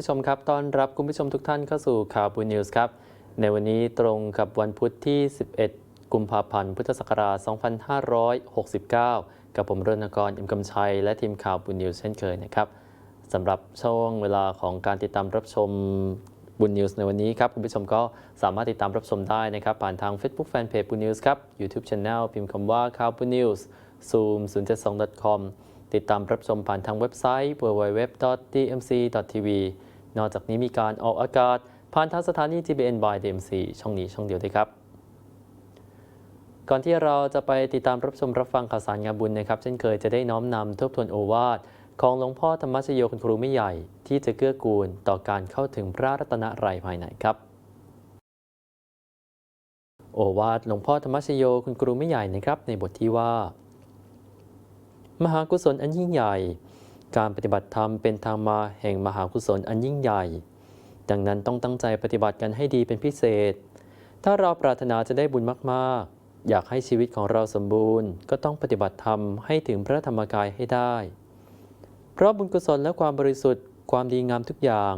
ผู้ชมครับ ต้อนรับคุณผู้ชมทุกท่านเข้าสู่ข่าวบูนิวส์ครับ ในวันนี้ตรงกับวันพุธที่ 11 กุมภาพันธ์ พุทธศักราช 2569 กับผมรณกรอิมกำชัย และทีมข่าวบูนิวส์เช่นเคยนะครับสำหรับช่วงเวลาของการติดตามรับชมบุญนิวส์ในวันนี้ครับ คุณผู้ชมก็สามารถติดตามรับชมได้นะครับ ผ่านทาง Facebook Fanpage บุญนิวส์ครับ YouTube Channel พิมพ์คำว่าข่าวบุญนิวส์ zoom 072 com ติดตามรับชมผ่านทางเว็บไซต์ www.dmc.tv นอกจากนี้มีการออกอากาศ ผ่านทางสถานี TBN by DMC ช่องนี้ช่องเดียวด้วยครับ ก่อนที่เราจะไปติดตามรับชมรับฟังข่าวสารงานบุญนะครับ เช่นเคยจะได้น้อมนำทบทวนโอวาทของหลวงพ่อธรรมชโยคุณครูไม่ใหญ่ ที่จะเกื้อกูลต่อการเข้าถึงพระรัตนตรัยภายในครับ โอวาทหลวงพ่อธรรมชโยคุณครูไม่ใหญ่นะครับ ในบทที่ว่า มหากุศลอันยิ่งใหญ่ การปฏิบัติธรรมเป็นทางมาแห่งมหากุศลอันยิ่งใหญ่ ดังนั้นต้องตั้งใจปฏิบัติกันให้ดีเป็นพิเศษ ถ้าเราปรารถนาจะได้บุญมากๆ อยากให้ชีวิตของเราสมบูรณ์ ก็ต้องปฏิบัติธรรมให้ถึงพระธรรมกายให้ได้ เพราะบุญกุศลและความบริสุทธิ์ ความดีงามทุกอย่าง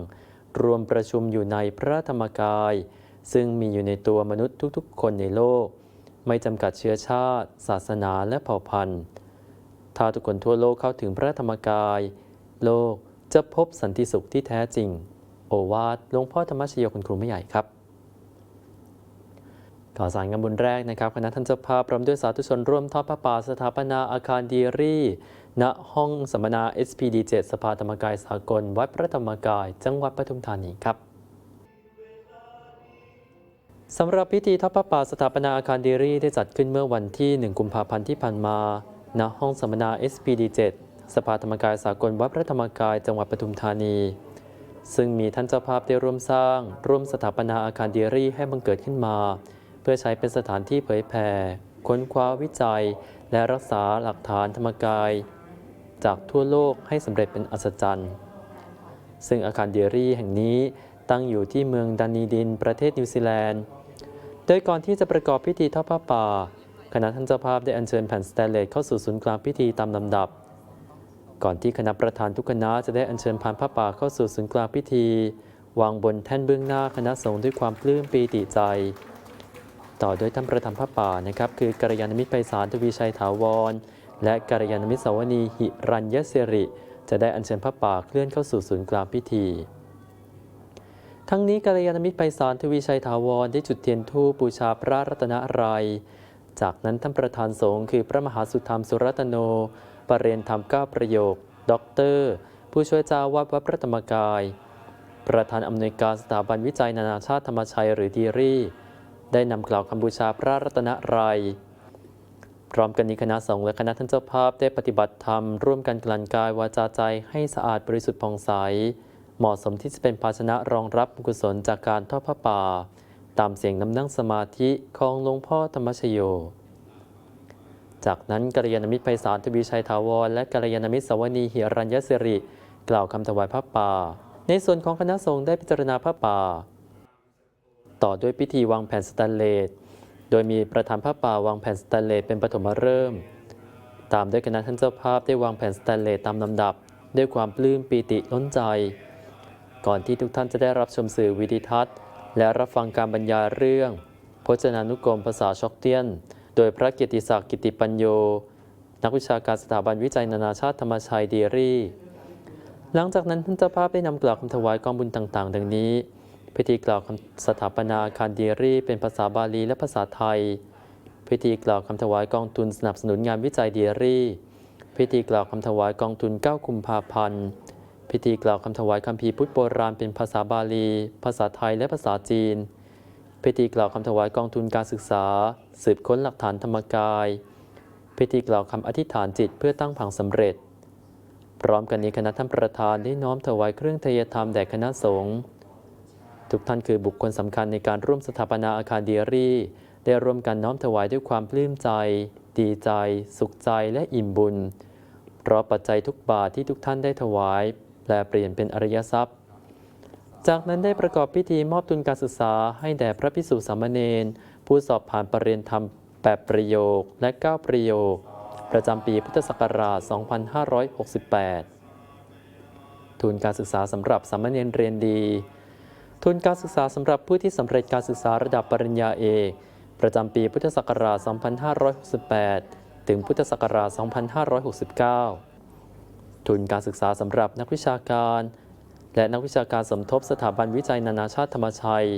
รวมประชุมอยู่ในพระธรรมกาย ซึ่งมีอยู่ในตัวมนุษย์ทุกๆ คนในโลก ไม่จำกัดเชื้อชาติ ศาสนาและเผ่าพันธุ์ ถ้าทุกคนทั่วโลกเข้าถึงพระธรรมกาย โลกจะพบสันติสุขที่แท้จริง โอวาทหลวงพ่อธรรมชโยคุณครูไม่ใหญ่ครับข่าวสารงานบุญแรกนะครับคณะท่านเจ้าภาพพร้อมด้วยสาธุชนร่วมทอดพระป่าสถาปนาอาคารดีรีณห้องสัมมนา SPD 7 สภาธรรมกายสากล วัดพระธรรมกาย จังหวัดปทุมธานีครับสำหรับพิธีทอดพระป่าสถาปนาอาคารดีรีได้จัดขึ้นเมื่อวันที่ 1 กุมภาพันธ์ที่ผ่านมา ณห้องสัมมนา SPD 7 สภาธรรมกายสากลวัดพระธรรมกายจังหวัดปทุมธานี ซึ่งมีท่านเจ้าภาพได้ร่วมสร้าง ร่วมสถาปนาอาคารเดียรี่ให้บังเกิดขึ้นมา เพื่อใช้เป็นสถานที่เผยแผ่ ค้นคว้าวิจัย และรักษาหลักฐานธรรมกาย จากทั่วโลกให้สำเร็จเป็นอัศจรรย์ ซึ่งอาคารเดียรี่แห่งนี้ตั้งอยู่ที่เมืองดันนีดิน ประเทศนิวซีแลนด์ โดยก่อนที่จะประกอบพิธีทอดผ้าป่า คณะท่านเจ้าภาพได้อัญเชิญแผ่นสแตนเลสเข้าสู่ศูนย์กลางพิธีตามลำดับ ก่อนที่คณะประธานทุกคณะจะได้อัญเชิญพานผ้าป่าเข้าสู่ศูนย์กลางพิธี วางบนแท่นเบื้องหน้าคณะสงฆ์ด้วยความปลื้มปีติใจ ต่อโดยท่านประธานผ้าป่านะครับ คือกัลยาณมิตรไพศาลทวีชัยถาวร และกัลยาณมิตรสาวนีหิรัญยเสริ จะได้อัญเชิญผ้าป่าเคลื่อนเข้าสู่ศูนย์กลางพิธี ทั้งนี้กัลยาณมิตรไพศาลทวีชัยถาวรได้จุดเทียนธูปบูชาพระรัตนตรัย จากนั้นท่านประธานสงฆ์คือพระมหาสุธรรมสุรัตโน ปรเรียนธรรมเก้าประโยค ด็อกเตอร์ ผู้ช่วยเจ้าวาดวัดพระธรรมกาย ประธานอำนวยการสถาบันวิจัยนานาชาติธรรมชัยหรือดีรีได้นำกล่าวคำบูชาพระรัตนรัยพร้อมกันนี้คณะสงฆ์และคณะท่านเจ้าภาพได้ปฏิบัติธรรม ร่วมกันกลั่นกายวาจาใจให้สะอาดบริสุทธิ์ผ่องใส เหมาะสมที่จะเป็นภาชนะรองรับกุศลจากการทอดพระป่า ตามเสียงน้ำนั่งสมาธิของหลวงพ่อธรรมชโย จากนั้นกัลยาณมิตรไพศาลทวีชัยถาวร และกัลยาณมิตรสวนีหิรัญยสิริ กล่าวคำถวายพระป่า ในส่วนของคณะสงฆ์ได้พิจารณาพระป่า ต่อด้วยพิธีวางแผ่นสแตนเลส โดยมีประธานพระป่าวางแผ่นสแตนเลสเป็นปฐมฤกษ์ตามด้วยคณะท่านเจ้าภาพได้วางแผ่นสแตนเลสตามลำดับ ด้วยความปลื้มปีติล้นใจ ก่อนที่ทุกท่านจะได้รับชมสื่อวิดิทัศน์ และรับฟังการบรรยายเรื่อง พจนานุกรมภาษาช็อกเตียน โดยพระเกียรติศักดิ์กิติปัญโย นักวิชาการสถาบันวิจัยนานาชาติธรรมชัยเดียรี่หลังจากนั้นท่านเจ้าภาพได้นำกล่าวคำถวายกองบุญต่าง ๆ ดังนี้ พิธีกล่าวคำสถาปนาอาคารเดียรี่เป็นภาษาบาลีและภาษาไทย พิธีกล่าวคำถวายกองทุนสนับสนุนงานวิจัยเดียรี่พิธีกล่าวคำถวายกองทุน 9 กุมภาพันธ์ พิธีกล่าวคำถวายคัมภีพุทธโบราณเป็นภาษาบาลี ภาษาไทยและภาษาจีน พิธีกล่าวคำถวายกองทุนการศึกษา สืบค้นหลักฐานธรรมกาย พิธีกล่าวคำอธิษฐานจิตเพื่อตั้งผังสำเร็จ พร้อมกันนี้คณะท่านประธานได้น้อมถวายเครื่องทยธรรมแด่คณะสงฆ์ทุกท่านคือบุคคลสำคัญในการร่วมสถาปนาอาคารเดียรี่ ได้ร่วมกันน้อมถวายด้วยความปลื้มใจ ดีใจ สุขใจและอิ่มบุญ เพราะปัจจัยทุกบาทที่ทุกท่านได้ถวาย แปลเปลี่ยนเป็นอริยทรัพย์ จากนั้นได้ประกอบพิธีมอบทุนการศึกษาให้แด่พระพิสุสามเณรผู้สอบผ่านปรริญญาธรรม 8 ประโยคและ 9 ประโยค ประจำปีพุทธศักราช 2568 ทุนการศึกษาสำหรับสามเณรเรียนดี ทุนการศึกษาสำหรับผู้ที่สำเร็จการศึกษาระดับปริญญาเอกประจำปีพุทธศักราช 2568 ถึงพุทธศักราช 2569 ทุนการศึกษาสำหรับนักวิชาการ และนักวิชาการสมทบสถาบันวิจัยนานาชาติธรรมชัย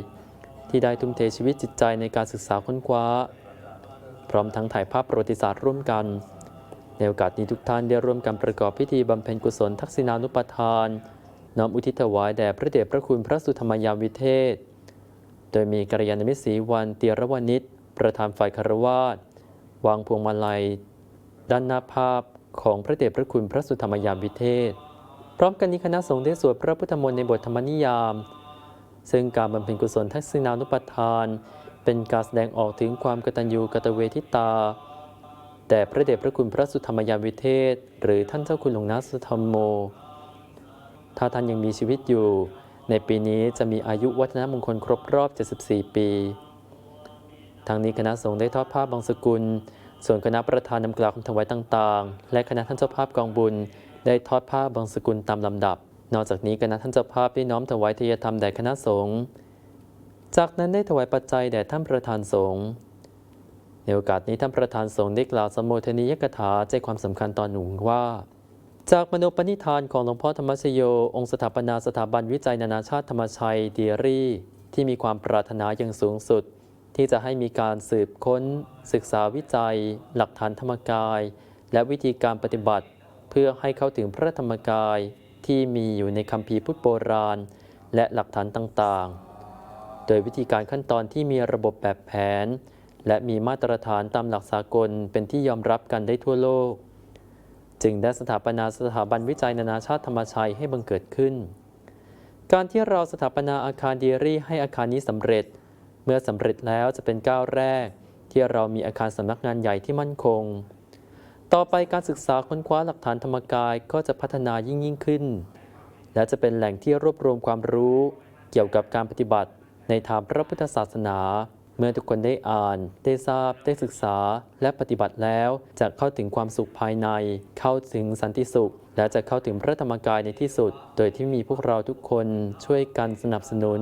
ที่ได้ทุ่มเทชีวิตจิตใจในการศึกษาค้นคว้า พร้อมทั้งถ่ายภาพประวัติศาสตร์ร่วมกัน ในโอกาสนี้ทุกท่านได้ร่วมกันประกอบพิธีบำเพ็ญกุศลทักษิณานุปทานน้อมอุทิศถวายแด่พระเดชพระคุณพระสุธรรมยามวิเทศ โดยมีกัลยาณมิตรศรีวันเตียรวนิชประธานฝ่ายคารวาสวางพวงมาลัย ด้านหน้าภาพ ของพระเดชพระคุณพระสุธรรมยามวิเทศ พร้อมกันนี้คณะสงฆ์ได้สวดพระพุทธมนต์ในบทธรรมนิยาม ซึ่งการบำเพ็ญกุศลทักษิณานุปทาน เป็นการแสดงออกถึงความกตัญญูกตเวทิตา แต่พระเดชพระคุณพระสุธรรมยามวิเทศ หรือท่านเจ้าคุณหลวงนาสุธรรมโม ถ้าท่านยังมีชีวิตอยู่ ในปีนี้จะมีอายุวัฒนมงคลครบรอบ 74 ปีทางนี้คณะสงฆ์ได้ทอดผ้าบางสกุล ส่วนคณะประธานนำกล่าวคำถวายต่างๆ และคณะท่านเจ้าภาพกองบุญ ได้ทอดผ้าบางสกุลตามลำดับ นอกจากนี้คณะท่านเจ้าภาพได้น้อมถวายทายธรรมแด่คณะสงฆ์จากนั้นได้ถวายปัจจัยแด่ท่านประธานสงฆ์ในโอกาสนี้ท่านประธานสงฆ์ได้กล่าวสมโภชนียกถาใจความสำคัญตอนหนึ่งว่า จากมโนปณิธานของหลวงพ่อธรรมชโย องค์สถาปนาสถาบันวิจัยนานาชาติธรรมชัยเดียรี่ ที่มีความปรารถนาอย่างสูงสุด ที่จะให้มีการสืบค้น ศึกษาวิจัย หลักฐานธรรมกาย และวิธีการปฏิบัติ เพื่อให้เข้าถึงพระธรรมกายที่มีอยู่ในคัมภีร์พุทธโบราณ และหลักฐานต่างๆ โดยวิธีการขั้นตอนที่มีระบบแบบแผน และมีมาตรฐานตามหลักสากลเป็นที่ยอมรับกันได้ทั่วโลก จึงได้สถาปนาสถาบันวิจัยนานาชาติธรรมชัยให้บังเกิดขึ้น การที่เราสถาปนาอาคารเดียรี่ให้อาคารนี้สำเร็จ เมื่อสำเร็จแล้วจะเป็นก้าวแรก ที่เรามีอาคารสำนักงานใหญ่ที่มั่นคง ต่อไปการศึกษาค้นคว้าหลักฐานธรรมกายก็จะพัฒนายิ่งยิ่งขึ้น และจะเป็นแหล่งที่รวบรวมความรู้เกี่ยวกับการปฏิบัติในทางพระพุทธศาสนา เมื่อทุกคนได้อ่าน ได้ทราบ ได้ศึกษา และปฏิบัติแล้ว จะเข้าถึงความสุขภายใน เข้าถึงสันติสุข และจะเข้าถึงพระธรรมกายในที่สุด โดยที่มีพวกเราทุกคนช่วยกันสนับสนุน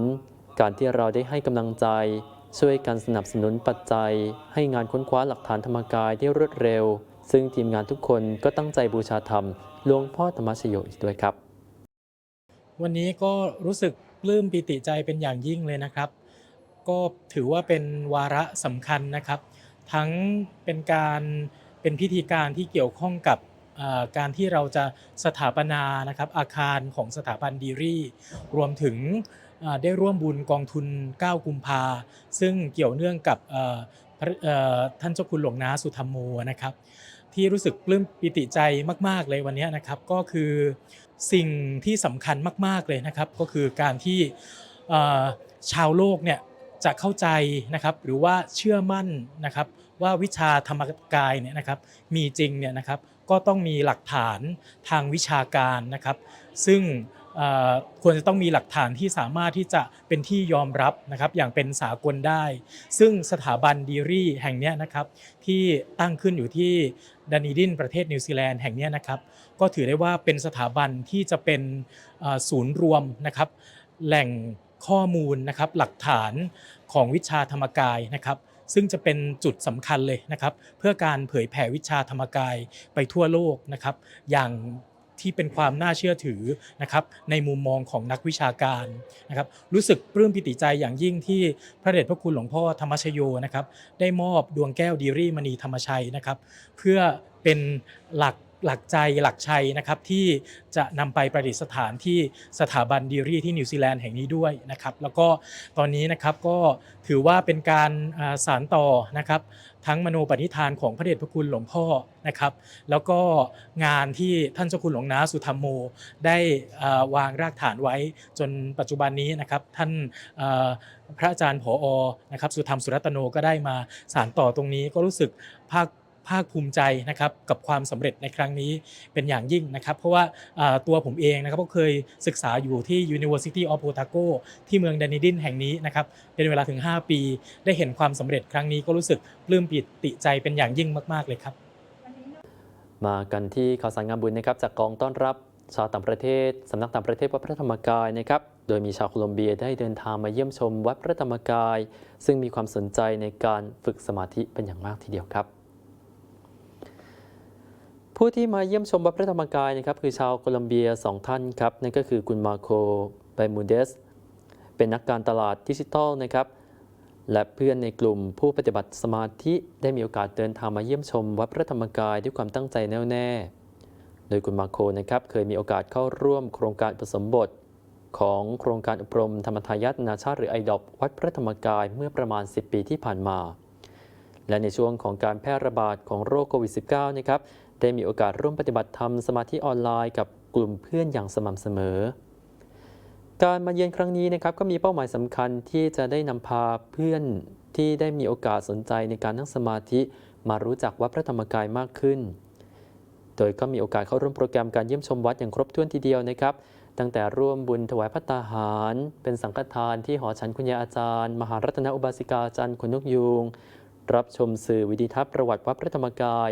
การที่เราได้ให้กำลังใจ ช่วยกันสนับสนุนปัจจัย ให้งานค้นคว้าหลักฐานธรรมกายได้รวดเร็ว ซึ่งทีมงานทุกคนก็ตั้งใจบูชาธรรมหลวงพ่อธรรมชโยอีกด้วยครับ วันนี้ก็รู้สึกปลื้มปิติใจเป็นอย่างยิ่งเลยนะครับ ก็ถือว่าเป็นวาระสำคัญนะครับ ทั้งเป็นการเป็นพิธีการที่เกี่ยวข้องกับการที่เราจะสถาปนานะครับอาคารของสถาบันดีรี่ รวมถึง ได้ร่วมบุญกองทุน 9 กุมภาซึ่งเกี่ยวเนื่องกับท่านเจ้าคุณหลวงนาสุธรรมโมนะครับที่รู้สึกปลื้มปิติใจมาก ๆ เลยวันนี้นะครับก็คือสิ่งที่สำคัญมาก ๆ เลยนะครับ ก็คือการที่ชาวโลกเนี่ยจะเข้าใจนะครับหรือว่าเชื่อมั่นนะครับว่าวิชาธรรมกายเนี่ยนะครับมีจริงเนี่ยนะครับก็ต้องมีหลักฐานทางวิชาการนะครับ ซึ่ง ควรจะต้องมีหลักฐานที่สามารถที่จะเป็นที่ยอมรับนะครับอย่างเป็นสากลได้ ซึ่งสถาบันดีรี่แห่งนี้นะครับที่ตั้งขึ้นอยู่ที่ดันนีดินประเทศนิวซีแลนด์แห่งนี้นะครับก็ถือได้ว่าเป็นสถาบันที่จะเป็นศูนย์รวมนะครับแหล่งข้อมูลนะครับหลักฐานของวิชาธรรมกายนะครับซึ่งจะเป็นจุดสำคัญเลยนะครับ เพื่อการเผยแผ่วิชาธรรมกายไปทั่วโลกนะครับ อย่าง ที่เป็นความน่าเชื่อถือนะครับในมุมมองของนักวิชาการนะครับรู้สึกปลื้มปิติใจอย่างยิ่งที่พระเดชพระคุณหลวงพ่อธรรมชโยนะครับได้มอบดวงแก้วดีรี่มณีธรรมชัยนะครับเพื่อเป็นหลัก หลักใจหลักชัยนะครับที่จะนำไปประดิษฐานที่สถาบันดีรี่ที่นิวซีแลนด์แห่งนี้ด้วยนะครับแล้วก็ตอนนี้นะครับก็ถือว่าเป็นการสารต่อนะครับทั้งมโนปณิธานของพระเดชพระคุณหลวงพ่อนะครับแล้วก็งานที่ท่านเจ้าคุณหลวงนาสุธรรมโม ได้วางรากฐานไว้จนปัจจุบันนี้นะครับท่านพระอาจารย์ผอนะครับสุธรรมสุรัตโนก็ได้มาสารต่อตรงนี้ก็รู้สึกภาค ภาคภูมิใจนะครับกับความสำเร็จในครั้งนี้เป็นอย่างยิ่งนะครับ เพราะว่าตัวผมเองนะครับก็เคยศึกษาอยู่ที่ University of Otago ที่เมืองดานิดินแห่งนี้นะครับเป็นเวลาถึง 5 ปี ได้เห็นความสำเร็จครั้งนี้ก็รู้สึกปลื้มปิติใจเป็นอย่างยิ่งมาก ๆ เลยครับ มากันที่ข่าวสารงานบุญนะครับ จากกองต้อนรับชาวต่างประเทศสำนักต่างประเทศวัดพระธรรมกายนะครับ โดยมีชาวโคลอมเบียได้เดินทางมาเยี่ยมชมวัดพระธรรมกาย ซึ่งมีความสนใจในการฝึกสมาธิเป็นอย่างมากทีเดียวครับ ผู้ที่มาเยี่ยมชมวัดพระธรรมกายนะครับคือชาวโคลอมเบียสองท่านครับนั่นก็คือคุณมาโคไบมูเดส เป็นนักการตลาดดิจิทัลนะครับและเพื่อนในกลุ่มผู้ปฏิบัติสมาธิได้มีโอกาสเดินทางมาเยี่ยมชมวัดพระธรรมกายด้วยความตั้งใจแน่วแน่ โดยคุณมาโคนะครับเคยมีโอกาสเข้าร่วมโครงการผสมบท ของโครงการอบรมธรรมทายาทนาชาติหรือไอดอปวัดพระธรรมกายเมื่อประมาณ 10 ปีที่ผ่านมา และในช่วงของการแพร่ระบาดของโรคโควิด -19 นะครับ ได้มีโอกาสร่วมปฏิบัติธรรมสมาธิออนไลน์กับกลุ่มเพื่อนอย่างสม่ำเสมอ การมาเยือนครั้งนี้นะครับก็มีเป้าหมายสำคัญที่จะได้นำพาเพื่อนที่ได้มีโอกาสสนใจในการนั่งสมาธิมารู้จักวัดพระธรรมกายมากขึ้น โดยก็มีโอกาสเข้าร่วมโปรแกรมการเยี่ยมชมวัดอย่างครบถ้วนทีเดียวนะครับ ตั้งแต่ร่วมบุญถวายพัตตาหาร เป็นสังฆทานที่หอฉันคุณยาอาจารย์ มหารัตนอุบาสิกาอาจารย์ขนนกยูง รับชมสื่อวิดีทัศน์ประวัติวัดพระธรรมกาย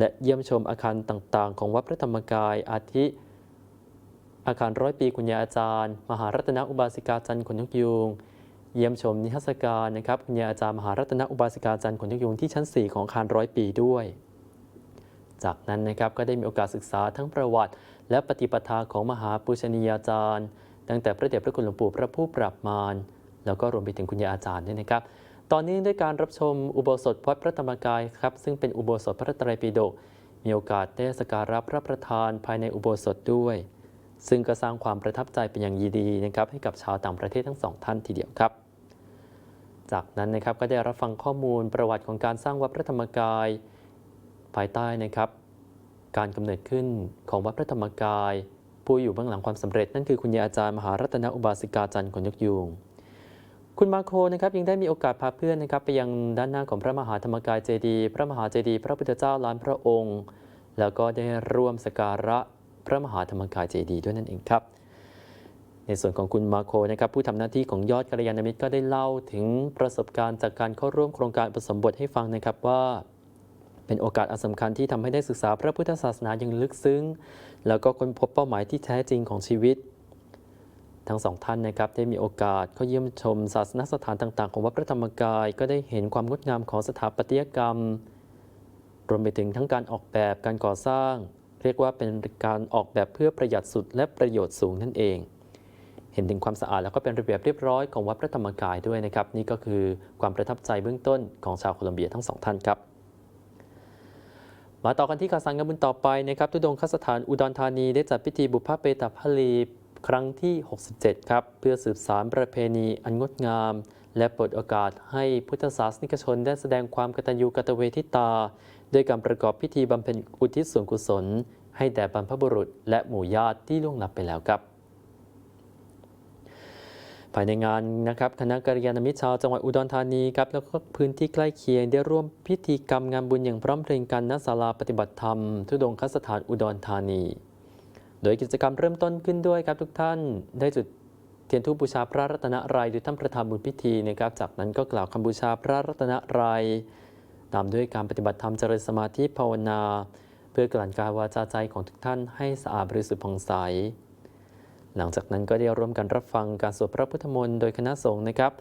และเยี่ยมชมอาคารต่างๆ ของวัดพระธรรมกายอาทิ อาคารร้อยปีคุณยาอาจารย์ มหารัตนอุบาสิกาจันทร์ขนนกยูงเยี่ยมชมนิทรรศการนะครับคุณยาอาจารย์มหารัตนอุบาสิกาจันทร์ขนนกยูงที่ชั้น 4 ของอาคารร้อยปีด้วย จากนั้นนะครับก็ได้มีโอกาสศึกษาทั้งประวัติ และปฏิปทาของมหาปุชนียาจารย์ ตั้งแต่พระเดชพระคุณหลวงปู่พระผู้ปราบมารแล้วก็รวมไปถึงคุณยาอาจารย์ด้วยนะครับ ตอนนี้ด้วยการรับชมอุโบสถวัดพระธรรมกายครับ ซึ่งเป็นอุโบสถพระไตรปิฎกมีโอกาสได้สักการะพระประธานภายในอุโบสถด้วย ซึ่งก็สร้างความประทับใจเป็นอย่างดีนะครับให้กับชาวต่างประเทศทั้งสองท่านทีเดียวครับ จากนั้นนะครับก็ได้รับฟังข้อมูลประวัติของการสร้างวัดพระธรรมกาย ภายใต้นะครับ การกำเนิดขึ้นของวัดพระธรรมกาย ผู้อยู่เบื้องหลังความสำเร็จนั่นคือคุณยายอาจารย์มหารัตนอุบาสิกาจันทร์ขนยกยูง คุณมาโคนะครับยังได้มีโอกาสพาเพื่อนนะครับไปยังด้านหน้าของพระมหาธรรมกายเจดีย์พระมหาเจดีย์พระพุทธเจ้าล้านพระองค์ แล้วก็ได้ร่วมสการะพระมหาธรรมกายเจดีย์ด้วยนั่นเองครับ ในส่วนของคุณมาโคนะครับผู้ทำหน้าที่ของยอดกัลยาณมิตรก็ได้เล่าถึงประสบการณ์จากการเข้าร่วมโครงการผสมบทให้ฟังนะครับว่าเป็นโอกาสอันสำคัญที่ทำให้ได้ศึกษาพระพุทธศาสนาอย่างลึกซึ้ง แล้วก็ค้นพบเป้าหมายที่แท้จริงของชีวิต ทั้งสองท่านนะครับได้มีโอกาสเข้าเยี่ยมชมศาสนสถานต่างๆ ของวัดพระธรรมกาย ก็ได้เห็นความงดงามของสถาปัตยกรรม รวมไปถึงทั้งการออกแบบการก่อสร้าง เรียกว่าเป็นการออกแบบเพื่อประหยัดสุดและประโยชน์สูงนั่นเอง เห็นถึงความสะอาดแล้วก็เป็นระเบียบเรียบร้อยของวัดพระธรรมกายด้วยนะครับ นี่ก็คือความประทับใจเบื้องต้นของชาวโคลอมเบียทั้งสองท่านครับมาต่อกันที่ข่าวสารกันบุญต่อไปนะครับทุดงคสถานอุดรธานีได้จัดพิธีบุพเพเปตพลี ครั้งที่ 67 ครับ เพื่อสืบสารประเพณีอันงดงาม และเปิดโอกาสให้พุทธศาสนิกชนได้แสดงความกตัญญูกตเวทิตา ด้วยการประกอบพิธีบำเพ็ญอุทิศส่วนกุศล ให้แด่บรรพบุรุษ และหมู่ญาติที่ล่วงลับไปแล้วครับภายในงานนะครับคณะกัลยาณมิตรชาวจังหวัดอุดรธานีครับแล้วก็พื้นที่ใกล้เคียงได้ร่วมพิธีกรรมงานบุญอย่างพร้อมเพรียงกันณศาลาปฏิบัติธรรม ทุดงคสถานอุดรธานี โดยกิจกรรมเริ่มต้นขึ้นด้วยครับทุกท่านได้จุดเทียนทูปบูชาพระรัตนตรัยโดยท่านประธานบุญพิธีนะครับจากนั้นก็กล่าวคำบูชาพระรัตนตรัยตามด้วยการปฏิบัติธรรมเจริญสมาธิภาวนา เพื่อกลั่นกายวาจาใจของทุกท่านให้สะอาดบริสุทธิ์ผ่องใส หลังจากนั้นก็ได้ร่วมกันรับฟังการสวดพระพุทธมนต์โดยคณะสงฆ์นะครับ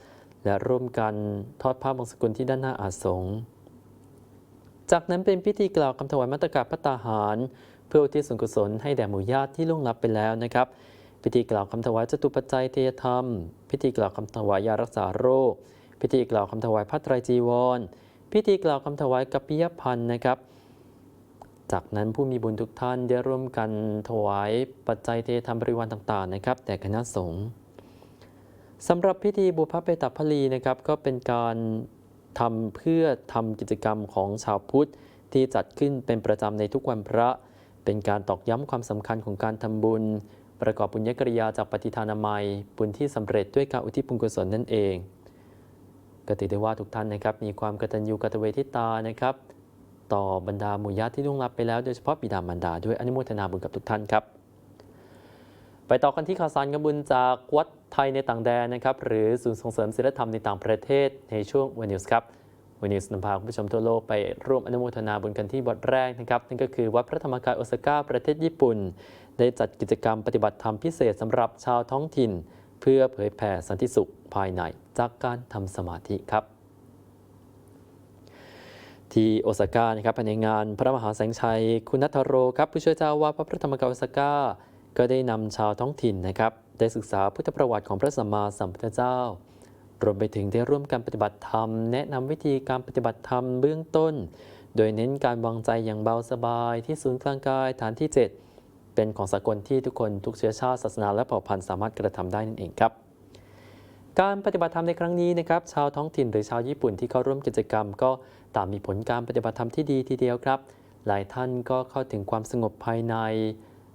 และร่วมกันทอดผ้าบางสกุลที่ด้านหน้าอาสงฆ์จากนั้นเป็นพิธีกล่าวคำถวายมัตตกาพระตาหาร เพื่ออุทิศส่วนกุศลให้แด่หมู่ญาติที่ล่วงลับไปแล้วนะครับ พิธีกล่าวคำถวายจตุปัจจัยเทยธรรม พิธีกล่าวคำถวายยารักษาโรค พิธีกล่าวคำถวายผ้าไตรจีวร พิธีกล่าวคำถวายกัปปิยพันธ์นะครับ จากนั้นผู้มีบุญทุกท่านได้ร่วมกันถวายปัจจัยเทธรรมบริวารต่างๆนะครับแต่คณะสงฆ์สำหรับพิธีบุพเพตพลีนะครับก็เป็นการทำเพื่อทำกิจกรรมของชาวพุทธที่จัดขึ้นเป็นประจำในทุกวันพระ เป็นการตอกย้ำความสำคัญของการทำบุญ ประกอบบุญญกริยาจากปฏิทานามัย บุญที่สำเร็จด้วยการอุทิศบุญกุศลนั่นเอง ก็ถือได้ว่าทุกท่านนะครับ มีความกตัญญูกตเวทิตานะครับ ต่อบรรดาหมู่ญาติที่ล่วงลับไปแล้วโดยเฉพาะบิดามารดาด้วยอนุโมทนาบุญกับทุกท่านครับ ไปต่อกันที่ข่าวสารกบุญจากวัดไทยในต่างแดนนะครับ หรือศูนย์ส่งเสริมศิลธรรมในต่างประเทศในช่วงวันนิวส์ครับ วันนี้สนำพาคุณผู้ชมทั่วโลกไปร่วมอนุโมทนาบุญกันที่วัดแรกนะครับนั่นก็คือวัดพระธรรมกายโอซาก้าประเทศญี่ปุ่น ได้จัดกิจกรรมปฏิบัติธรรมพิเศษสำหรับชาวท้องถิ่น เพื่อเผยแผ่สันติสุขภายในจากการทำสมาธิครับที่โอซาก้านะครับภายในงานพระมหาแสงชัย คุณนัทโรครับผู้ช่วยเจ้าวาดวัดพระธรรมกายโอซาก้าก็ได้นำชาวท้องถิ่นนะครับได้ศึกษาพุทธประวัติของพระสัมมาสัมพุทธเจ้า รวมไปถึงได้ร่วมกันปฏิบัติธรรม แนะนำวิธีการปฏิบัติธรรมเบื้องต้น โดยเน้นการวางใจอย่างเบาสบายที่ศูนย์กลางกายฐานที่ 7 เป็นของสากลที่ทุกคนทุกเชื้อชาติศาสนาและเผ่าพันธุ์สามารถกระทำได้นั่นเองครับการปฏิบัติธรรมในครั้งนี้นะครับชาวท้องถิ่นหรือชาวญี่ปุ่นที่เข้าร่วมกิจกรรม ก็ต่างมีผลการปฏิบัติธรรมที่ดีทีเดียวครับ หลายท่านก็เข้าถึงความสงบภายใน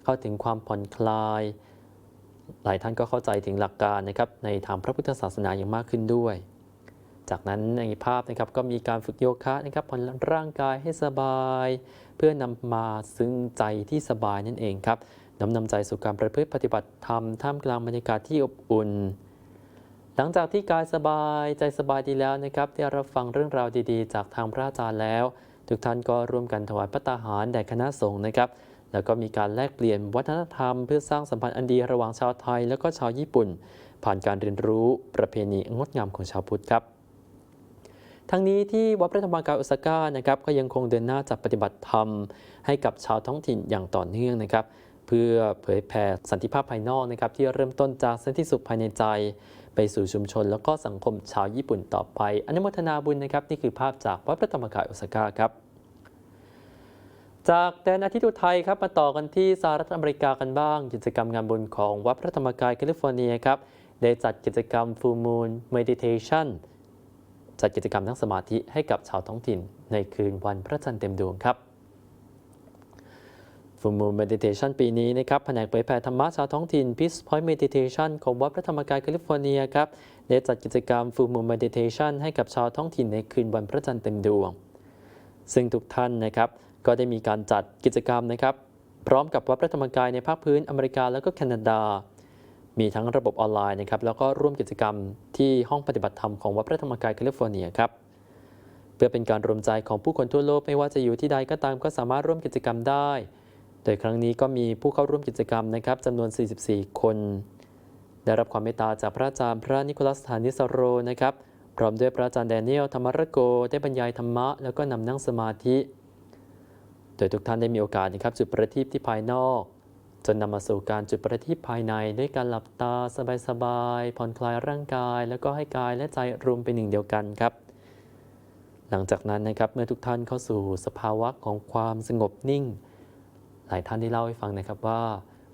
เข้าถึงความผ่อนคลาย หลายท่านก็เข้าใจถึงหลักการนะครับในทางพระพุทธศาสนาอย่างมากขึ้นด้วย จากนั้นในภาพนะครับก็มีการฝึกโยคะนะครับผ่อนร่างกายให้สบาย เพื่อนำมาซึ่งใจที่สบายนั่นเองครับน้อมนำใจสู่การประพฤติปฏิบัติธรรมท่ามกลางบรรยากาศที่อบอุ่น หลังจากที่กายสบายใจสบายดีแล้วนะครับได้รับฟังเรื่องราวดีๆ จากทางพระอาจารย์แล้ว ทุกท่านก็ร่วมกันถวายพระตาหารแด่คณะสงฆ์นะครับ แล้วก็มีการแลกเปลี่ยนวัฒนธรรม เพื่อสร้างสัมพันธ์อันดีระหว่างชาวไทย แล้วก็ชาวญี่ปุ่น ผ่านการเรียนรู้ประเพณีงดงามของชาวพุทธครับ ทั้งนี้ที่วัดพระธรรมกายโอซาก้านะครับก็ยังคงเดินหน้าจัดปฏิบัติธรรม ให้กับชาวท้องถิ่นอย่างต่อเนื่องนะครับเพื่อเผยแผ่สันติภาพภายนอกนะครับที่เริ่มต้นจากสันติสุขภายในใจ ไปสู่ชุมชน แล้วก็สังคมชาวญี่ปุ่นต่อไป อนุโมทนาบุญนะครับนี่คือภาพจากวัดพระธรรมกายโอซาก้าครับ จากแดนอาทิตย์อุทัยครับมาต่อกันที่สหรัฐอเมริกากันบ้าง กิจกรรมงานบุญของวัดพระธรรมกายแคลิฟอร์เนียครับได้จัดกิจกรรม Full Moon Meditation จัดกิจกรรมนั่งสมาธิให้กับชาวท้องถิ่นในคืนวันพระจันทร์เต็มดวงครับ Full Moon Meditation ปีนี้นะครับแผนกเผยแผ่ธรรมะชาวท้องถิ่น Peace Point Meditation ของวัดพระธรรมกายแคลิฟอร์เนียครับได้จัดกิจกรรม Full Moon Meditation ให้กับชาวท้องถิ่นในคืนวันพระจันทร์เต็มดวง ซึ่งทุกท่านนะครับ ก็ได้มีการจัดกิจกรรมนะครับ พร้อมกับวัดพระธรรมกายในภาคพื้นอเมริกาแล้วก็แคนาดา มีทั้งระบบออนไลน์นะครับแล้วก็ร่วมกิจกรรมที่ห้องปฏิบัติธรรมของวัดพระธรรมกายแคลิฟอร์เนียครับเพื่อเป็นการรวมใจของผู้คนทั่วโลกไม่ว่าจะอยู่ที่ใดก็ตามก็สามารถร่วมกิจกรรมได้ โดยครั้งนี้ก็มีผู้เข้าร่วมกิจกรรมนะครับจำนวน 44 คน ได้รับความเมตตาจากพระอาจารย์พระนิโคลัสฐานิสโรนะครับพร้อมด้วยพระอาจารย์แดเนียลธรรมรโกได้บรรยายธรรมะแล้วก็นำนั่งสมาธิ โดยทุกท่านได้มีโอกาสนะครับจุดประทีปที่ภายนอก จนนำมาสู่การจุดประทีปภายในด้วยการหลับตาสบายๆผ่อนคลายร่างกาย แล้วก็ให้กายและใจรวมเป็นหนึ่งเดียวกันครับ หลังจากนั้นนะครับเมื่อทุกท่านเข้าสู่สภาวะของความสงบนิ่ง หลายท่านได้เล่าให้ฟังนะครับว่า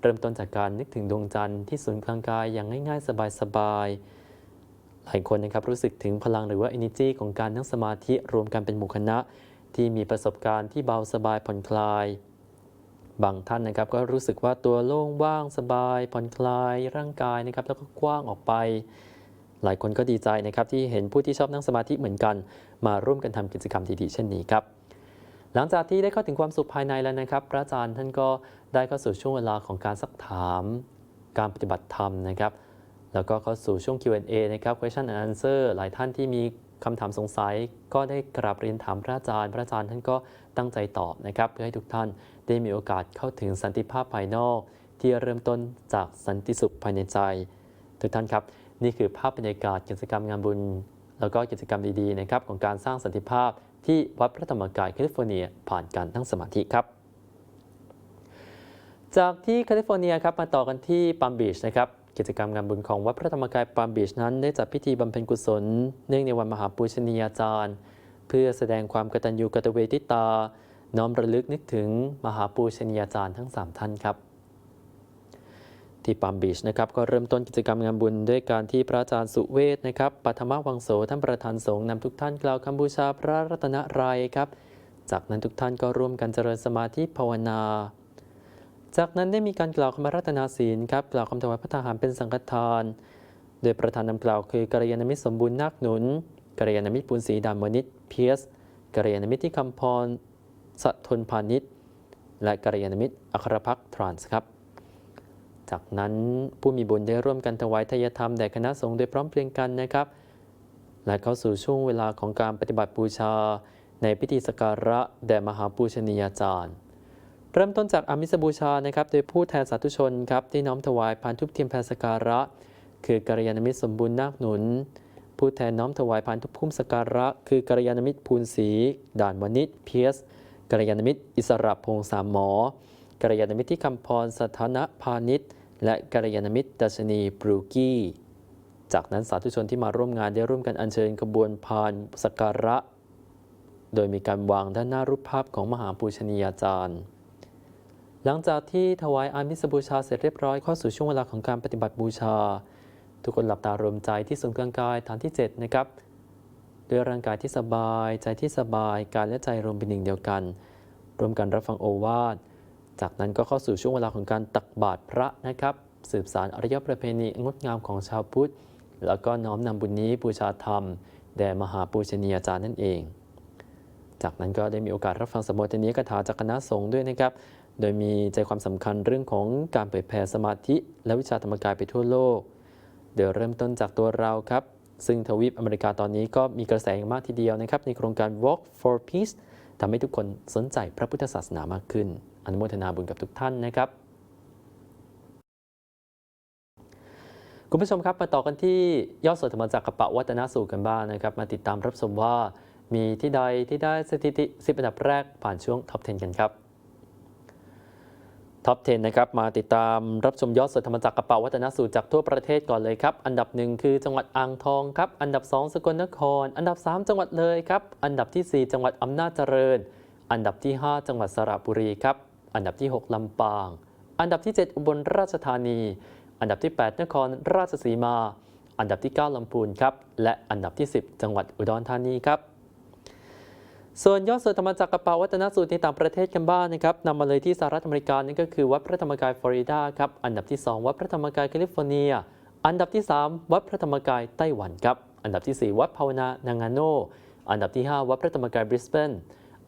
เริ่มต้นจากการนึกถึงดวงจันทร์ที่ศูนย์กลางกายอย่างง่ายๆ สบายๆหลายคนนะครับรู้สึกถึงพลังหรือว่า energy ของการนั่งสมาธิรวมกันเป็นหมู่คณะ ที่มีประสบการณ์ที่เบาสบายผ่อนคลาย บางท่านนะครับก็รู้สึกว่าตัวโล่งว่างสบายผ่อนคลายร่างกายนะครับแล้วก็กว้างออกไป หลายคนก็ดีใจนะครับที่เห็นผู้ที่ชอบนั่งสมาธิเหมือนกัน มาร่วมกันทำกิจกรรมดีๆเช่นนี้ครับหลังจากที่ได้เข้าถึงความสุขภายในแล้วนะครับ พระอาจารย์ท่านก็ได้เข้าสู่ช่วงเวลาของการซักถาม การปฏิบัติธรรมนะครับ แล้วก็เข้าสู่ช่วง Q&A นะครับ question and answer หลายท่านที่มี คำถามสงสัยก็ได้กราบเรียนถามพระอาจารย์ พระอาจารย์ท่านก็ตั้งใจตอบนะครับ เพื่อให้ทุกท่านได้มีโอกาสเข้าถึงสันติภาพภายนอก ที่เริ่มต้นจากสันติสุขภายในใจ ทุกท่านครับ นี่คือภาพบรรยากาศกิจกรรมงานบุญ แล้วก็กิจกรรมดีๆนะครับของการสร้างสันติภาพที่วัดพระธรรมกายแคลิฟอร์เนียผ่านการนั่งสมาธิครับ จากที่แคลิฟอร์เนียครับมาต่อกันที่ปาล์มบีชนะครับ กิจกรรมงานบุญของวัดพระธรรมกายปามบีชนั้นได้จัดพิธีบำเพ็ญกุศล เนื่องในวันมหาปูชนียาจารย์ เพื่อแสดงความกตัญญูกตเวทิตา น้อมระลึกนึกถึงมหาปูชนียาจารย์ทั้ง 3 ท่านครับ ที่ปามบีชนะครับก็เริ่มต้นกิจกรรมงานบุญด้วยการที่พระอาจารย์สุเวทนะครับปัทมวังโสท่านประธานสงฆ์นำทุกท่านกล่าวคำบูชาพระรัตนรัยครับ จากนั้นทุกท่านก็ร่วมกันเจริญสมาธิภาวนา จากนั้นได้มีการกล่าวคำรัตนาศีลครับกล่าวคำถวายพระทหารเป็นสังฆทาน โดยประธานนำกล่าวคือกัลยาณมิตรสมบูรณ์นาคหนุนกัลยาณมิตรปุณศรีดามนิตเพียสกัลยาณมิตรที่คำพรสะทนพานิชและกัลยาณมิตรอัครพักทรานส์ครับ จากนั้นผู้มีบุญได้ร่วมกันถวายทายธรรมแด่คณะสงฆ์โดยพร้อมเพรียงกันนะครับ และเข้าสู่ช่วงเวลาของการปฏิบัติบูชา ในพิธีสกการะแด่มหาปูชนียาจารย์ เริ่มต้นจากอามิสบูชานะครับโดยผู้แทนสาธุชนครับที่น้อมถวายพานทุบเทียมแพรสการะ คือกัลยาณมิตรสมบูรณ์นาคหนุน ผู้แทนน้อมถวายพานทุบพุ่มสการะ คือกัลยาณมิตรภูนศรีด่านวณิชเพียสกัลยาณมิตรอิสระพงษ์สามหมอกัลยาณมิตรที่คำพรสถานะพาณิชย์ และกัลยาณมิตรดัชนีบรูกี้ จากนั้นสาธุชนที่มาร่วมงานได้ร่วมกันอัญเชิญขบวนพานสกการะ โดยมีการวางด้านหน้ารูปภาพของมหาปูชนียาจารย์ หลังจากที่ถวายอามิสบูชาเสร็จเรียบร้อยเข้าสู่ช่วงเวลาของการปฏิบัติบูชา ทุกคนหลับตารวมใจที่ศูนกลางกายฐานที่ 7 นะครับด้วยร่างกายที่สบาย ใจที่สบายกายและใจรวมเป็นหนึ่งเดียวกันรวมกันรับฟังโอวาทจากนั้นก็เข้าสู่ช่วงเวลาของการตักบาตรพระนะครับ สืบสารอริยประเพณีงดงามของชาวพุทธ แล้วก็น้อมนำบุญนี้บูชาธรรม แด่มหาปูชนียาจารย์นั่นเอง จากนั้นก็ได้มีโอกาสรับฟังสมโภชนียกถาจากคณะสงฆ์ด้วยนะครับ โดยมีใจความสำคัญเรื่องของการเผยแผ่สมาธิและวิชาธรรมกายไปทั่วโลก เดี๋ยวเริ่มต้นจากตัวเราครับ ซึ่งทวีปอเมริกาตอนนี้ก็มีกระแสอย่างมากทีเดียวนะครับ ในโครงการ Walk for Peace ทำให้ทุกคนสนใจพระพุทธศาสนามากขึ้น อนุโมทนาบุญกับทุกท่านนะครับ คุณผู้ชมครับมาต่อกันที่ยอดสวดธรรมจักรกับปะวัฒนสูตรกันบ้างนะครับ มาติดตามรับชมว่ามีที่ใดที่ได้สถิติ10อันดับแรกผ่านช่วงท็อป 10 กันครับ ท็อป 10 นะครับ มาติดตามรับชมยอดสวดธรรมจักรกับปะวัฒนสูตรจากทั่วประเทศก่อนเลยครับ อันดับหนึ่งคือจังหวัดอ่างทองครับ อันดับ 2 สกลนคร อันดับ 3 จังหวัดเลยครับ อันดับทีสี่ 4 จังหวัดอำนาจเจริญ อันดับที่ 5 จังหวัดสระบุรีครับ อันดับที่ 6 ลำปาง อันดับที่ 7 อุบลราชธานี อันดับที่ 8 นครราชสีมา อันดับที่ 9 ลำพูนครับ และอันดับที่ 10 จังหวัดอุดรธานีครับ ส่วนยอดสวดธรรมจักรกับปาวัฒนสูตรในต่างประเทศกันบ้างนะครับนำมาเลยที่สหรัฐอเมริกานั่นก็คือวัดพระธรรมกายฟลอริดาครับ อันดับที่ 2 วัดพระธรรมกายแคลิฟอร์เนีย อันดับที่ 3 วัดพระธรรมกายไต้หวันครับ อันดับที่ 4 วัดภาวนานางาโน อันดับที่ 5 วัดพระธรรมกายบริสเบน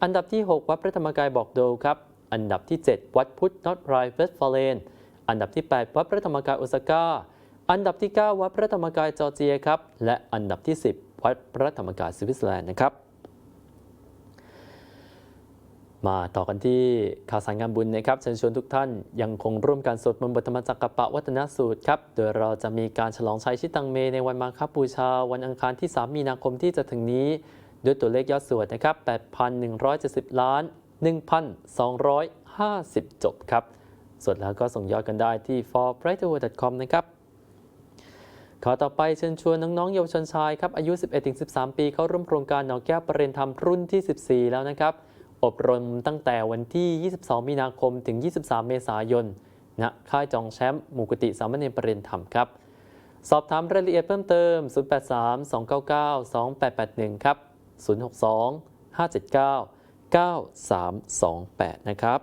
อันดับที่ 6 วัดพระธรรมกายบอกโดครับ อันดับที่ 7 วัดพุทธนอตไรเวสฟาเลน อันดับที่ 8 วัดพระธรรมกายโอซาก้า อันดับที่ 9 วัดพระธรรมกายจอร์เจียครับ และอันดับที่ 10 วัดพระธรรมกายสวิตเซอร์แลนด์นะครับ มาต่อกันที่ข่าวสารงานบุญนะครับเชิญชวนทุกท่านยังคงร่วมกันสวดมนต์บทธรรมจักรปะวัฒนสูตรครับ โดยเราจะมีการฉลองชัยชิตังเมในวันมาฆบูชา วันอังคารที่ 3 มีนาคมที่จะถึงนี้ ด้วยตัวเลขยอดสวดนะครับ 8,170 ล้าน 1,250 จบครับ สวดแล้วก็ส่งยอดกันได้ที่ forbrightworld.com นะครับข่าวต่อไปเชิญชวนน้องๆเยาวชนชายครับอายุ 11-13 ปีเข้าร่วมโครงการหนองแก้วประเรียนธรรมรุ่นที่ 14 แล้วนะครับ อบรมตั้งแต่วันที่ 22 มีนาคมถึง 23 เมษายนณค่ายจองแชมป์หมู่กุฏิสามเณรประเรียนธรรมครับ สอบถามรายละเอียดเพิ่มเติม 083 299 2881 ครับ 062 579 9328 นะครับ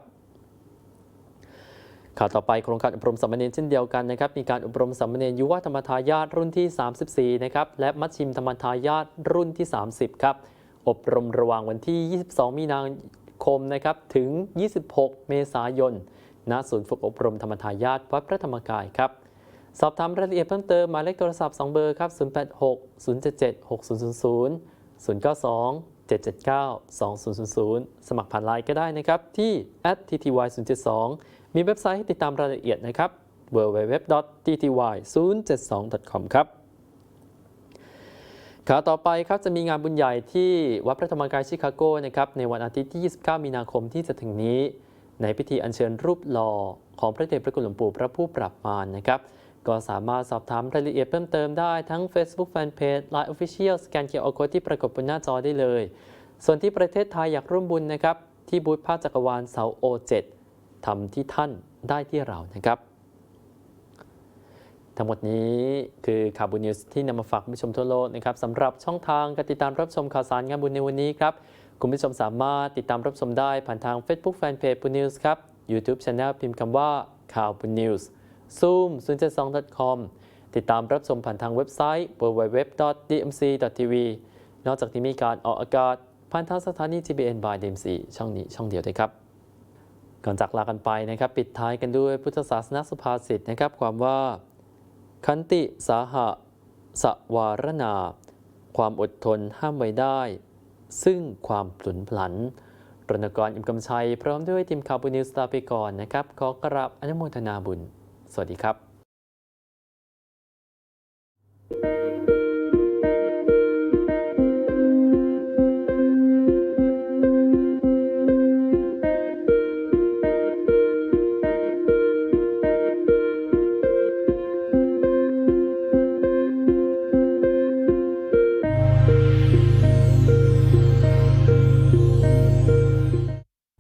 ข่าวต่อไปโครงการอบรมสามเณรเช่นเดียวกันนะครับ มีการอบรมสามเณรยุวธรรมทายาทรุ่นที่ 34 นะครับ และมัชชิมธรรมทายาทรุ่นที่ 30 ครับ อบรมระหว่างวันที่ 22 มีนาคมนะครับถึง 26 เมษายน ณ ศูนย์ฝึกอบรมธรรมทายาทวัดพระธรรมกายครับ สอบถามรายละเอียดเพิ่มเติมหมายเลขโทรศัพท์ 2 เบอร์ครับ 086 077 6000 092 779 2000 สมัครผ่านไลน์ก็ได้นะครับ ที่ @tty072 มีเว็บไซต์ให้ติดตามรายละเอียดนะครับ www.tty072.com ครับ ข่าวต่อไปครับจะมีงานบุญใหญ่ที่วัดพระธรรมกายชิคาโกนะครับในวันอาทิตย์ที่ 29 มีนาคมที่จะถึงนี้ ในพิธีอัญเชิญรูปหล่อของพระเดชพระคุณหลวงปู่พระผู้ปรับมารนะครับก็สามารถสอบถามรายละเอียดเพิ่มเติมได้ทั้ง Facebook Fanpage Line Official สแกน QR Code ที่ปรากฏบนหน้าจอได้เลย ส่วนที่ประเทศไทยอยากร่วมบุญนะครับที่บูธภาคจักรวาลเสาโอ7ทำที่ท่านได้ที่เรานะครับ ทั้งหมดนี้คือข่าวบุญนิวส์ที่นำมาฝากผู้ชมทั่วโลกนะครับสำหรับช่องทางการติดตามรับชมข่าวสารงานบุญในวันนี้ครับ คุณผู้ชมสามารถติดตามรับชมได้ผ่านทาง Facebook Fanpage บุญนิวส์ครับ YouTube Channel พิมพ์คำว่าข่าวบุญนิวส์ Zoom 072.com ติดตามรับชมผ่านทางเว็บไซต์ www.dmc.tv นอกจากนี้มีการออกอากาศผ่านทางสถานี GBN by DMC ช่องนี้ช่องเดียวด้วยครับก่อนจากลากันไปนะครับ ปิดท้ายกันด้วยพุทธศาสนสุภาษิตนะครับ ความว่า ขันติสาหะสวารนาความอดทนห้ามไว้ได้ ซึ่งความผลุนผลันรณกรอิมกำชัย พร้อมด้วยทีมข่าวบุญนิวสตาร์ไปก่อนนะครับ ขอกราบอนุโมทนาบุญ สวัสดีครับ